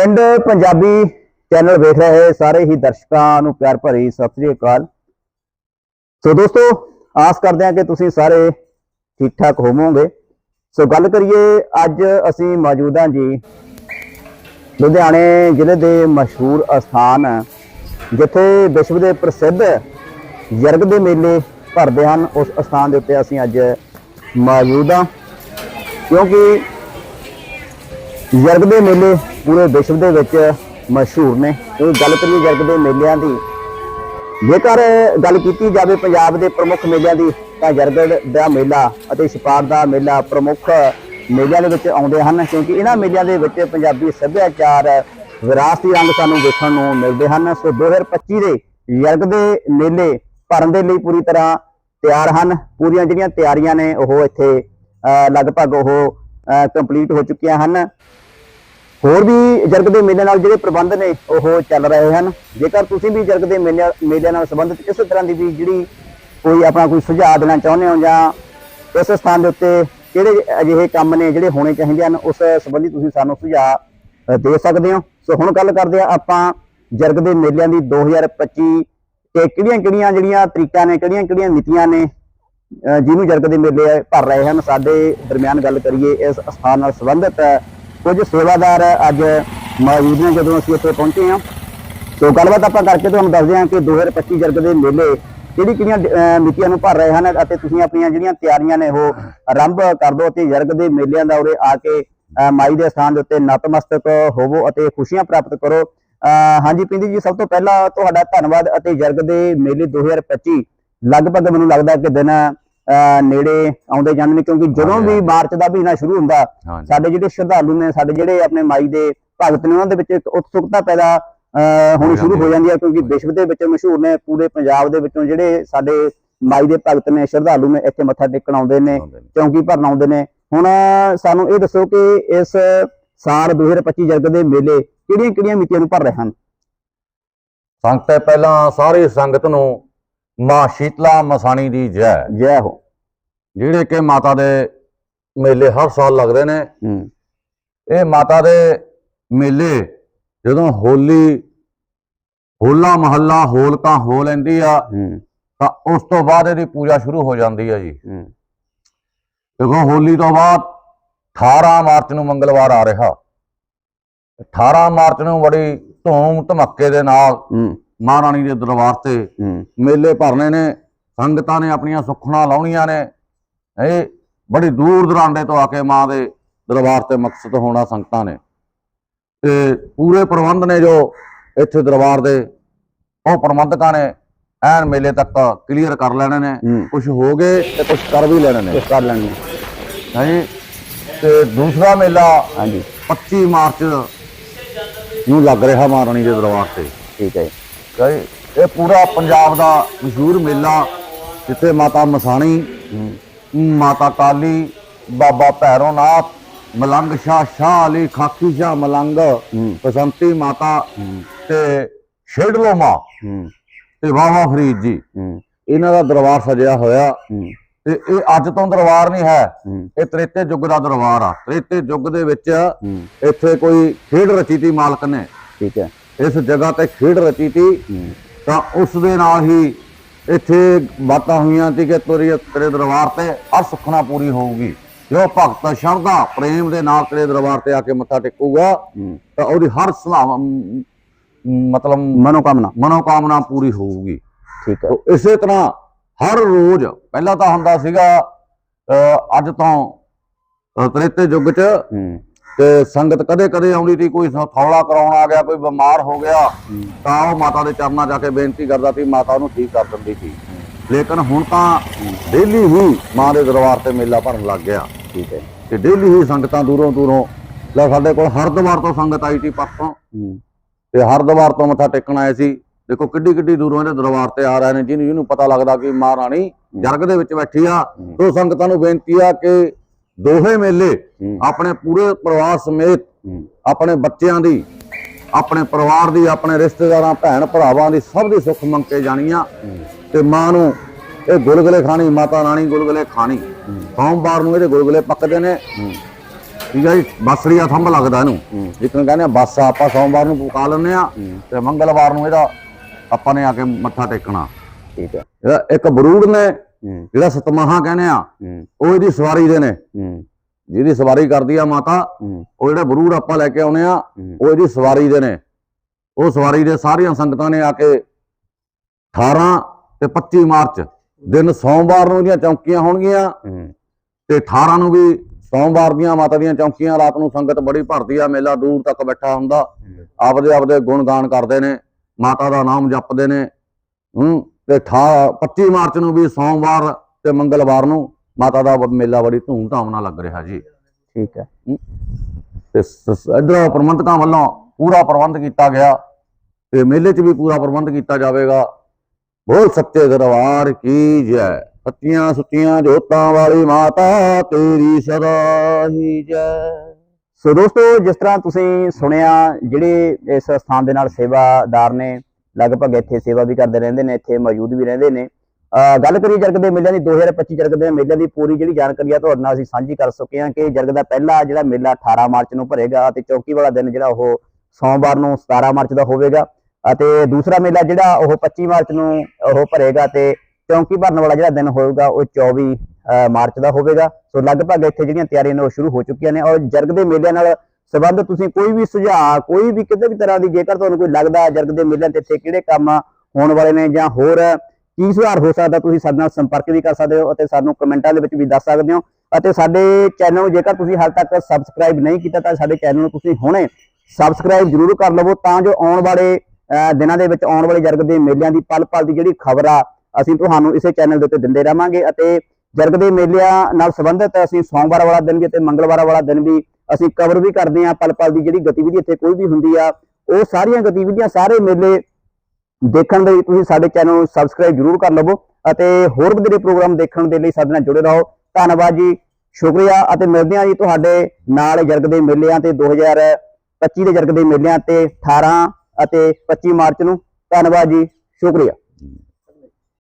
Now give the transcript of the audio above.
ਪਿੰਡ ਪੰਜਾਬੀ ਚੈਨਲ ਵੇਖ ਰਹੇ ਸਾਰੇ ਹੀ ਦਰਸ਼ਕਾਂ ਨੂੰ ਪਿਆਰ ਭਰੀ ਸਤਿ ਸ੍ਰੀ ਅਕਾਲ। ਸੋ ਦੋਸਤੋ, ਆਸ ਕਰਦੇ ਹਾਂ ਕਿ ਤੁਸੀਂ ਸਾਰੇ ਠੀਕ ਠਾਕ ਹੋਵੋਗੇ। ਸੋ ਗੱਲ ਕਰੀਏ, ਅੱਜ ਅਸੀਂ ਮੌਜੂਦ ਹਾਂ ਜੀ ਲੁਧਿਆਣੇ ਜ਼ਿਲ੍ਹੇ ਦੇ ਮਸ਼ਹੂਰ ਅਸਥਾਨ, ਜਿੱਥੇ ਵਿਸ਼ਵ ਦੇ ਪ੍ਰਸਿੱਧ ਯਰਗ ਦੇ ਮੇਲੇ ਭਰਦੇ ਹਨ। ਉਸ ਅਸਥਾਨ ਦੇ ਉੱਤੇ ਅਸੀਂ ਅੱਜ ਮੌਜੂਦ ਹਾਂ, ਕਿਉਂਕਿ ਯਰਗ ਦੇ ਮੇਲੇ ਪੂਰੇ ਵਿਸ਼ਵ ਦੇ ਵਿੱਚ ਮਸ਼ਹੂਰ ਨੇ। ਇਹ ਗੱਲ ਕਰੀਏ ਯਰਗ ਦੇ ਮੇਲਿਆਂ ਦੀ। ਜੇਕਰ ਗੱਲ ਕੀਤੀ ਜਾਵੇ ਪੰਜਾਬ ਦੇ ਪ੍ਰਮੁੱਖ ਮੇਲਿਆਂ ਦੀ, ਤਾਂ ਯਰਗ ਦਾ ਮੇਲਾ ਅਤੇ ਛਪਾਰ ਦਾ ਮੇਲਾ ਪ੍ਰਮੁੱਖ ਮੇਲਿਆਂ ਦੇ ਵਿੱਚ ਆਉਂਦੇ ਹਨ, ਕਿਉਂਕਿ ਇਹਨਾਂ ਮੇਲਿਆਂ ਦੇ ਵਿੱਚ ਪੰਜਾਬੀ ਸੱਭਿਆਚਾਰ ਵਿਰਾਸਤੀ ਰੰਗ ਸਾਨੂੰ ਦੇਖਣ ਨੂੰ ਮਿਲਦੇ ਹਨ। ਸੋ 2025 ਦੇ ਯਰਗ ਦੇ ਮੇਲੇ ਭਰਨ ਦੇ ਲਈ ਪੂਰੀ ਤਰ੍ਹਾਂ ਤਿਆਰ ਹਨ। ਪੂਰੀਆਂ ਜਿਹੜੀਆਂ ਤਿਆਰੀਆਂ ਨੇ, ਉਹ ਇੱਥੇ ਲਗਭਗ ਉਹ ਕੰਪਲੀਟ ਹੋ ਚੁੱਕੀਆਂ ਹਨ। ਹੋਰ ਵੀ ਜਰਗ ਦੇ ਮੇਲੇ ਨਾਲ ਜਿਹੜੇ ਪ੍ਰਬੰਧ ਨੇ, ਉਹ ਚੱਲ ਰਹੇ ਹਨ। ਜੇਕਰ ਤੁਸੀਂ ਵੀ ਜਰਗ ਦੇ ਮੇਲੇ ਮੇਲਿਆਂ ਨਾਲ ਸੰਬੰਧਿਤ ਕਿਸੇ ਤਰ੍ਹਾਂ ਦੀ ਵੀ ਜਿਹੜੀ ਕੋਈ ਆਪਣਾ ਕੋਈ ਸੁਝਾਅ ਦੇਣਾ ਚਾਹੁੰਦੇ ਹੋ ਜਾਂ ਇਸ ਸਥਾਨ ਦੇ ਉੱਤੇ ਕਿਹੜੇ ਅਜਿਹੇ ਕੰਮ ਨੇ ਜਿਹੜੇ ਹੋਣੇ ਚਾਹੀਦੇ ਹਨ, ਉਸ ਸੰਬੰਧੀ ਤੁਸੀਂ ਸਾਨੂੰ ਸੁਝਾਅ ਦੇ ਸਕਦੇ ਹੋ। ਸੋ ਹੁਣ ਗੱਲ ਕਰਦੇ ਆ ਆਪਾਂ ਜਰਗ ਦੇ ਮੇਲਿਆਂ ਦੀ 2025 ਤੇ ਕਿਹੜੀਆਂ-ਕਿਹੜੀਆਂ ਜਿਹੜੀਆਂ ਤਰੀਕਾਂ ਨੇ, ਕਿਹੜੀਆਂ-ਕਿਹੜੀਆਂ ਨੀਤੀਆਂ ਨੇ ਅ, ਜਿਹਨੂੰ ਜਰਗ ਦੇ ਮੇਲੇ ਭਰ ਰਹੇ ਹਨ ਸਾਡੇ ਦਰਮਿਆਨ ਗੱਲ ਕਰੀਏ ਇਸ ਸਥਾਨ ਨਾਲ ਸੰਬੰਧਿਤ ਕੁਝ ਸੇਵਾਦਾਰ ਅੱਜ ਮੌਜੂਦ ਨੇ ਜਦੋਂ ਅਸੀਂ ਇੱਥੇ ਪਹੁੰਚੇ ਹਾਂ। ਸੋ ਗੱਲਬਾਤ ਆਪਾਂ ਕਰਕੇ ਤੁਹਾਨੂੰ ਦੱਸਦੇ ਹਾਂ ਕਿ 2025 ਜਰਗ ਦੇ ਮੇਲੇ ਕਿਹੜੀ ਕਿਹੜੀਆਂ ਅਹ, ਨੂੰ ਭਰ ਰਹੇ ਹਨ ਅਤੇ ਤੁਸੀਂ ਆਪਣੀਆਂ ਜਿਹੜੀਆਂ ਤਿਆਰੀਆਂ ਨੇ ਉਹ ਆਰੰਭ ਕਰ ਦਿਓ ਅਤੇ ਜਰਗ ਦੇ ਮੇਲਿਆਂ ਦਾ ਉਰੇ ਆ ਕੇ ਅਹ, ਮਾਈ ਦੇ ਸਥਾਨ ਦੇ ਉੱਤੇ ਨਤਮਸਤਕ ਹੋਵੋ ਅਤੇ ਖੁਸ਼ੀਆਂ ਪ੍ਰਾਪਤ ਕਰੋ। ਅਹ, ਹਾਂਜੀ ਪਿੰਦੀ ਜੀ ਸਭ ਤੋਂ ਪਹਿਲਾਂ ਤੁਹਾਡਾ ਧੰਨਵਾਦ ਅਤੇ ਜਰਗ ਦੇ ਮੇਲੇ 2025 ਲਗਭਗ ਮੈਨੂੰ ਲੱਗਦਾ ਕਿ ਦਿਨ ਨੇੜੇ ਆਉਂਦੇ ਜਾਂਦੇ ਨੇ ਕਿਉਂਕਿ ਜਦੋਂ ਵੀ। ਮਾਰਚ ਦਾ ਮਹੀਨਾ ਸ਼ੁਰੂ ਹੁੰਦਾ ਸਾਡੇ ਜਿਹੜੇ ਸ਼ਰਧਾਲੂ ਨੇ ਸਾਡੇ ਜਿਹੜੇ ਆਪਣੇ ਮਾਈ ਦੇ ਭਗਤ ਨੇ ਉਹਨਾਂ ਦੇ ਵਿੱਚ ਇੱਕ ਉਤਸੁਕਤਾ ਪੈਦਾ ਹੋਣੀ ਸ਼ੁਰੂ ਹੋ। ਜਾਂਦੀ ਹੈ ਕਿਉਂਕਿ ਵਿਸ਼ਵ ਦੇ ਵਿੱਚ ਮਸ਼ਹੂਰ ਨੇ ਪੂਰੇ ਪੰਜਾਬ ਦੇ ਵਿੱਚੋਂ ਜਿਹੜੇ ਸਾਡੇ ਮਾਈ ਦੇ ਭਗਤ ਨੇ ਸ਼ਰਧਾਲੂ ਨੇ ਇੱਥੇ ਮੱਥਾ ਟੇਕਣ ਆਉਂਦੇ ਨੇ। ਚੌਂਕੀ ਭਰਨ ਆਉਂਦੇ ਨੇ ਹੁਣ ਸਾਨੂੰ ਇਹ ਦੱਸੋ ਕਿ ਇਸ ਸਾਲ 2025 ਜਰਗ ਦੇ ਮੇਲੇ ਕਿਹੜੀਆਂ ਕਿਹੜੀਆਂ ਮਿਤੀਆਂ ਨੂੰ ਭਰ ਰਹੇ ਹਨ ਸੰਗਤ ਪਹਿਲਾਂ ਸਾਰੀ ਸੰਗਤ ਨੂੰ ਮਾਂ ਸ਼ੀਤਲਾ ਮਸਾਣੀ ਦੀ ਜੈ। ਜੈ ਹੋ। ਜਿਹੜੇ ਕਿ ਮਾਤਾ ਦੇ ਮੇਲੇ ਹਰ ਸਾਲ ਲੱਗਦੇ ਨੇ। ਹੂੰ। ਇਹ ਮਾਤਾ ਦੇ ਮੇਲੇ ਜਦੋਂ ਹੋਲੀ ਹੋਲਾ ਮਹੱਲਾ ਹੋਲਕਾ ਹੋ ਲੈਂਦੀ ਆ ਹੂੰ। ਤਾਂ ਉਸ ਤੋਂ ਬਾਅਦ ਇਹਦੀ ਪੂਜਾ ਸ਼ੁਰੂ ਹੋ ਜਾਂਦੀ ਆ ਜੀ। ਹੂੰ। ਦੇਖੋ ਹੋਲੀ ਤੋਂ ਬਾਅਦ 18 ਮਾਰਚ ਨੂੰ ਮੰਗਲਵਾਰ ਆ ਰਿਹਾ। 18 ਮਾਰਚ ਨੂੰ ਬੜੀ ਧੂਮ ਧਮੱਕੇ ਦੇ ਨਾਲ ਹੂੰ। ਮਹਾਰਾਣੀ ਦੇ ਦਰਬਾਰ ਤੇ ਮੇਲੇ ਭਰਨੇ ਨੇ ਸੰਗਤਾਂ ਨੇ ਆਪਣੀਆਂ ਸੁੱਖਣਾ ਲਾਉਣੀਆਂ ਨੇ। ਇਹ ਬੜੀ ਦੂਰ ਦਰਾਂਡੇ ਤੋਂ ਆ ਕੇ ਮਾਂ ਦੇ ਦਰਬਾਰ ਤੇ ਮਕਸਦ ਹੋਣਾ ਸੰਗਤਾਂ ਨੇ। ਤੇ ਪੂਰੇ ਪ੍ਰਬੰਧ ਨੇ ਜੋ ਇੱਥੇ ਦਰਬਾਰ ਦੇ ਉਹ ਪ੍ਰਬੰਧਕਾਂ ਨੇ ਐਨ ਮੇਲੇ ਤੱਕ ਕਲੀਅਰ ਕਰ ਲੈਣੇ ਨੇ। ਕੁਝ ਹੋ ਗਏ ਤੇ ਕੁਝ ਕਰ ਵੀ ਲੈਣੇ ਨੇ। ਕਰ ਲੈਣੀ ਹਾਂਜੀ ਤੇ ਦੂਸਰਾ ਮੇਲਾ ਹਾਂਜੀ। 25 ਮਾਰਚ ਨੂੰ ਲੱਗ ਰਿਹਾ ਮਹਾਰਾਣੀ ਦੇ ਦਰਬਾਰ ਤੇ। ਠੀਕ ਹੈ। ਇਹ ਪੂਰਾ ਪੰਜਾਬ ਦਾ ਮਸ਼ਹੂਰ ਮੇਲਾ ਜਿੱਥੇ ਮਾਤਾ ਮਸਾਣੀ ਮਾਤਾ ਕਾਲੀ ਬਾਬਾ ਭੈਰੋਨਾਥ ਮਲੰਗ ਸ਼ਾਹ ਸ਼ਾਹ ਅਲੀ ਖਾਕੀ ਸ਼ਾਹ ਮਲੰਗ ਹੂੰ। ਬਸੰਤੀ ਮਾਤਾ ਤੇ ਸ਼ੇਡਲੋ ਮਾਂ ਤੇ ਬਾਬਾ ਫਰੀਦ ਜੀ। ਇਹਨਾਂ ਦਾ ਦਰਬਾਰ ਸਜਿਆ ਹੋਇਆ। ਤੇ ਇਹ ਅੱਜ ਤੋਂ ਦਰਬਾਰ ਨਹੀਂ ਹੈ। ਇਹ ਤ੍ਰੇਤੇ ਯੁੱਗ ਦਾ ਦਰਬਾਰ ਆ। ਤ੍ਰੇਤੇ ਯੁੱਗ ਦੇ ਵਿੱਚ ਇੱਥੇ ਕੋਈ ਖੇਡ ਰਚੀ ਤੀ ਮਾਲਕ ਨੇ। ਠੀਕ ਹੈ। ਇਸ ਜਗ੍ਹਾ ਤੇ ਖੇਡ ਰਚੀ ਤੀ ਤਾਂ ਉਸ ਦੇ ਨਾਲ ਹੀ ਇੱਥੇ ਬਾਤਾਂ ਹੋਈਆਂ ਸੀ ਕਿ ਤੇਰੇ ਤੇਰੇ ਦਰਬਾਰ ਤੇ ਹਰ ਸੁਖਣਾ ਪੂਰੀ ਹੋਊਗੀ। ਜੋ ਭਗਤ ਸ਼ਰਧਾ ਪ੍ਰੇਮ ਦੇ ਨਾਲ ਤੇਰੇ ਦਰਬਾਰ ਤੇ ਆ ਕੇ ਮੱਥਾ ਟੇਕੂਗਾ ਤਾਂ ਉਹਦੀ ਹਰ ਸਲਾਹ ਮਤਲਬ ਮਨੋਕਾਮਨਾ। ਮਨੋਕਾਮਨਾ ਪੂਰੀ ਹੋਊਗੀ। ਠੀਕ ਹੈ। ਇਸੇ ਤਰ੍ਹਾਂ ਹਰ ਰੋਜ਼ ਪਹਿਲਾਂ ਤਾਂ ਹੁੰਦਾ ਸੀਗਾ ਅੱਜ ਤੋਂ ਤ੍ਰੇਤੇ ਯੁੱਗ 'ਚ ਤੇ ਸੰਗਤ ਕਦੇ ਕਦੇ ਆਉਂਦੀ ਸੀ ਕੋਈ ਥੌਲਾ ਕਰਾਉਣ ਆ ਗਿਆ ਕੋਈ ਬਿਮਾਰ ਹੋ ਗਿਆ ਤਾਂ ਉਹ ਮਾਤਾ ਦੇ ਚਰਨਾਂ ਜਾ ਕੇ ਬੇਨਤੀ ਕਰਦਾ ਸੀ ਮਾਤਾ ਉਹਨੂੰ ਠੀਕ ਕਰ ਦਿੰਦੀ ਸੀ। ਲੇਕਿਨ ਹੁਣ ਤਾਂ ਡੇਲੀ ਹੀ ਮਾਂ ਦੇ ਦਰਬਾਰ ਤੇ ਮੇਲਾ ਭਰਨ ਲੱਗ ਗਿਆ। ਠੀਕ ਹੈ। ਤੇ ਡੇਲੀ ਹੀ ਸੰਗਤਾਂ ਦੂਰੋਂ ਦੂਰੋਂ ਲੈ ਸਾਡੇ ਕੋਲ ਹਰਦੁਆਰ ਤੋਂ ਸੰਗਤ ਆਈ ਸੀ ਪਰਸੋਂ। ਤੇ ਹਰਦੁਆਰ ਤੋਂ ਮੱਥਾ ਟੇਕਣ ਆਏ ਸੀ। ਦੇਖੋ ਕਿੱਡੀ ਕਿੱਡੀ ਦੂਰੋਂ ਇਹਦੇ ਦਰਬਾਰ ਤੇ ਆ ਰਹੇ ਨੇ ਜਿਹਨੂੰ ਜਿਹਨੂੰ ਪਤਾ ਲੱਗਦਾ ਕਿ ਮਾਂ ਰਾਣੀ ਜਰਗ ਦੇ ਵਿੱਚ ਬੈਠੀ ਆ। ਹੂੰ। ਤੋਂ ਸੰਗਤਾਂ ਨੂੰ ਬੇਨਤੀ ਆ ਕਿ ਦੋਹੇ ਮੇਲੇ ਆਪਣੇ ਪੂਰੇ ਪਰਿਵਾਰ ਸਮੇਤ ਆਪਣੇ ਬੱਚਿਆਂ ਦੀ ਆਪਣੇ ਪਰਿਵਾਰ ਦੀ ਆਪਣੇ ਰਿਸ਼ਤੇਦਾਰਾਂ ਭੈਣ ਭਰਾਵਾਂ ਦੀ ਸਭ ਦੀ ਸੁੱਖ ਮੰਗ ਕੇ ਜਾਣੀਆਂ। ਤੇ ਮਾਂ ਨੂੰ ਇਹ ਗੁਲਗੁਲੇ ਖਾਣੀ ਮਾਤਾ ਰਾਣੀ ਗੁਲਗੁਲੇ ਖਾਣੀ। ਸੋਮਵਾਰ ਨੂੰ ਇਹਦੇ ਗੁਲਗੁਲੇ ਪੱਕਦੇ ਨੇ। ਠੀਕ ਹੈ ਜੀ ਬਸਰੀਆ ਥੰਬ ਲੱਗਦਾ ਇਹਨੂੰ। ਹੂੰ। ਇੱਕ ਨੂੰ ਕਹਿੰਦੇ ਆ ਬੱਸ ਆਪਾਂ ਸੋਮਵਾਰ ਨੂੰ ਪਕਾ ਲੈਂਦੇ ਆ ਤੇ ਮੰਗਲਵਾਰ ਨੂੰ ਇਹਦਾ ਆਪਾਂ ਨੇ ਆ ਕੇ ਮੱਥਾ ਟੇਕਣਾ। ਠੀਕ ਹੈ ਇਹਦਾ ਇੱਕ ਬਰੂੜ ਨੇ ਜਿਹੜਾ ਸਤਮਾਹਾ ਕਹਿੰਦੇ ਆ ਉਹ ਇਹਦੀ ਸਵਾਰੀ ਦੇ ਨੇ। ਜਿਹਦੀ ਸਵਾਰੀ ਕਰਦੀ ਆ ਮਾਤਾ ਉਹ ਜਿਹੜੇ ਬਰੂੜ ਆਪਾਂ ਲੈ ਕੇ ਆਉਨੇ ਆ ਉਹ ਇਹਦੀ ਸਵਾਰੀ ਦੇ ਨੇ। ਉਹ ਸਵਾਰੀ ਦੇ ਸਾਰੀਆਂ ਸੰਗਤਾਂ ਨੇ ਆ ਕੇ 18 ਤੇ 25 ਮਾਰਚ ਦਿਨ ਸੋਮਵਾਰ ਨੂੰ ਇਹਦੀਆਂ ਚੌਂਕੀਆਂ ਹੋਣਗੀਆਂ। ਤੇ 18 ਨੂੰ ਵੀ ਸੋਮਵਾਰ ਦੀਆਂ ਮਾਤਾ ਦੀਆਂ ਚੌਂਕੀਆਂ ਰਾਤ ਨੂੰ ਸੰਗਤ ਬੜੀ ਭਰਦੀ ਆ ਮੇਲਾ ਦੂਰ ਤੱਕ ਬੈਠਾ ਹੁੰਦਾ। ਆਪਦੇ ਆਪਦੇ ਗੁਣ ਗਾਨ ਕਰਦੇ ਨੇ ਮਾਤਾ ਦਾ ਨਾਮ ਜਪਦੇ ਨੇ। ਹੂੰ। ਤੇ 18 25 ਮਾਰਚ ਨੂੰ ਵੀ ਸੋਮਵਾਰ ਤੇ ਮੰਗਲਵਾਰ ਨੂੰ ਮਾਤਾ ਦਾ ਮੇਲਾ ਬੜੀ ਧੂਮ-ਧਾਮ ਨਾਲ ਲੱਗ ਰਿਹਾ ਜੀ। ਠੀਕ ਹੈ। ਤੇ ਇਧਰ ਪ੍ਰਬੰਧਕਾਂ ਵੱਲੋਂ ਪੂਰਾ ਪ੍ਰਬੰਧ ਕੀਤਾ ਗਿਆ। ਤੇ ਮੇਲੇ 'ਚ ਵੀ ਪੂਰਾ ਪ੍ਰਬੰਧ ਕੀਤਾ ਜਾਵੇਗਾ। ਬੋਲ ਸੱਚੇ ਦਰਬਾਰ ਕੀ ਜੈ। ਸੱਚੀਆਂ ਸੁੱਚੀਆਂ ਜੋਤਾਂ ਵਾਲੀ ਮਾਤਾ ਤੇਰੀ ਸਦਾ ਹੀ ਜੈ। ਸੋ ਦੋਸਤੋ ਜਿਸ ਤਰ੍ਹਾਂ ਤੁਸੀਂ ਸੁਣਿਆ ਜਿਹੜੇ ਇਸ ਸਥਾਨ ਦੇ ਨਾਲ ਸੇਵਾਦਾਰ ਨੇ ਲਗਭਗ ਇੱਥੇ ਸੇਵਾ ਵੀ ਕਰਦੇ ਰਹਿੰਦੇ ਨੇ, ਇੱਥੇ ਮੌਜੂਦ ਵੀ ਰਹਿੰਦੇ ਨੇ। ਅਹ ਗੱਲ ਕਰੀਏ ਜਰਗ ਦੇ ਮੇਲਿਆਂ ਦੀ 2025 ਜਰਗ ਦੇ ਮੇਲਿਆਂ ਦੀ ਪੂਰੀ ਜਿਹੜੀ ਜਾਣਕਾਰੀ ਆ, ਤੁਹਾਡੇ ਨਾਲ ਅਸੀਂ ਸਾਂਝੀ ਕਰ ਚੁੱਕੇ ਹਾਂ ਕਿ ਜਰਗ ਦਾ ਪਹਿਲਾ ਜਿਹੜਾ ਮੇਲਾ 18 ਮਾਰਚ ਨੂੰ ਭਰੇਗਾ ਤੇ ਚੌਕੀ ਵਾਲਾ ਦਿਨ ਜਿਹੜਾ ਉਹ ਸੋਮਵਾਰ ਨੂੰ 17 ਮਾਰਚ ਦਾ ਹੋਵੇਗਾ। ਅਤੇ ਦੂਸਰਾ ਮੇਲਾ ਜਿਹੜਾ ਉਹ 25 ਮਾਰਚ ਨੂੰ ਉਹ ਭਰੇਗਾ ਤੇ ਚੌਂਕੀ ਭਰਨ ਵਾਲਾ ਜਿਹੜਾ ਦਿਨ ਹੋਵੇਗਾ ਉਹ 24 ਮਾਰਚ ਦਾ ਹੋਵੇਗਾ। ਸੋ ਲਗਭਗ ਇੱਥੇ ਜਿਹੜੀਆਂ ਤਿਆਰੀਆਂ ਨੇ ਉਹ ਸ਼ੁਰੂ ਹੋ ਚੁੱਕੀਆਂ ਨੇ ਔਰ ਜਰਗ ਦੇ ਮੇਲਿਆਂ ਨਾਲ ਸੰਬੰਧ ਤੁਸੀਂ ਕੋਈ ਵੀ ਸੁਝਾਅ, ਕੋਈ ਵੀ ਕਿਤੇ ਵੀ ਤਰ੍ਹਾਂ ਦੀ ਜੇਕਰ ਤੁਹਾਨੂੰ ਕੋਈ ਲੱਗਦਾ ਜਰਗ ਦੇ ਮੇਲਿਆਂ ਤੇ ਇੱਥੇ ਕਿਹੜੇ ਕੰਮ ਹੋਣ ਵਾਲੇ ਨੇ ਜਾਂ ਹੋਰ, ਕੀ ਸੁਧਾਰ ਹੋ ਸਕਦਾ ਤੁਸੀਂ ਸਾਡੇ ਨਾਲ ਸੰਪਰਕ ਵੀ ਕਰ ਸਕਦੇ ਹੋ ਅਤੇ ਸਾਨੂੰ ਕਮੈਂਟਾਂ ਦੇ ਵਿੱਚ ਵੀ ਦੱਸ ਸਕਦੇ ਹੋ ਅਤੇ ਸਾਡੇ ਚੈਨਲ ਨੂੰ ਜੇਕਰ ਤੁਸੀਂ ਹਾਲ ਤੱਕ ਸਬਸਕ੍ਰਾਈਬ ਨਹੀਂ ਕੀਤਾ ਤਾਂ ਸਾਡੇ ਚੈਨਲ ਨੂੰ ਤੁਸੀਂ ਹੁਣੇ ਸਬਸਕ੍ਰਾਈਬ ਜ਼ਰੂਰ ਕਰ ਲਵੋ ਤਾਂ ਜੋ ਆਉਣ ਵਾਲੇ, ਅਹ, ਦਿਨਾਂ ਦੇ ਵਿੱਚ ਆਉਣ ਵਾਲੇ ਜਰਗ ਦੇ ਮੇਲਿਆਂ ਦੀ ਪਲ ਪਲ ਦੀ ਜਿਹੜੀ ਖਬਰ ਆ, ਅਸੀਂ ਤੁਹਾਨੂੰ ਇਸੇ ਚੈਨਲ ਦੇ ਉੱਤੇ ਦਿੰਦੇ ਰਵਾਂਗੇ ਅਤੇ ਜਰਗ ਦੇ ਮੇਲਿਆਂ ਨਾਲ ਸੰਬੰਧਿਤ ਅਸੀਂ ਸੋਮਵਾਰ ਵਾਲਾ ਦਿਨ ਵੀ ਅਤੇ ਮੰਗਲਵਾਰ ਵਾਲਾ ਦਿਨ ਵੀ ਅਸੀਂ ਕਵਰ ਵੀ ਕਰਦੇ ਹਾਂ, ਪਲ ਪਲ ਦੀ ਜਿਹੜੀ ਗਤੀਵਿਧੀ ਇੱਥੇ ਕੋਈ ਵੀ ਹੁੰਦੀ ਆ, ਉਹ ਸਾਰੀਆਂ ਗਤੀਵਿਧੀਆਂ ਸਾਰੇ ਮੇਲੇ ਦੇਖਣ ਦੇ ਲਈ ਤੁਸੀਂ ਸਾਡੇ ਚੈਨਲ ਨੂੰ ਸਬਸਕ੍ਰਾਈਬ ਜ਼ਰੂਰ ਕਰ ਲਵੋ ਅਤੇ ਹੋਰ ਵਧੇਰੇ ਪ੍ਰੋਗਰਾਮ ਦੇਖਣ ਦੇ ਲਈ ਸਾਡੇ ਨਾਲ ਜੁੜੇ ਰਹੋ। ਧੰਨਵਾਦ ਜੀ, ਸ਼ੁਕਰੀਆ ਅਤੇ ਮਿਲਦੇ ਹਾਂ ਜੀ ਤੁਹਾਡੇ ਨਾਲ ਜਰਗ ਦੇ ਮੇਲਿਆਂ ਤੇ 2025 ਦੇ ਜਰਗ ਦੇ ਮੇਲਿਆਂ ਤੇ 18 ਅਤੇ 25 ਮਾਰਚ ਨੂੰ। ਧੰਨਵਾਦ ਜੀ, ਸ਼ੁਕਰੀਆ।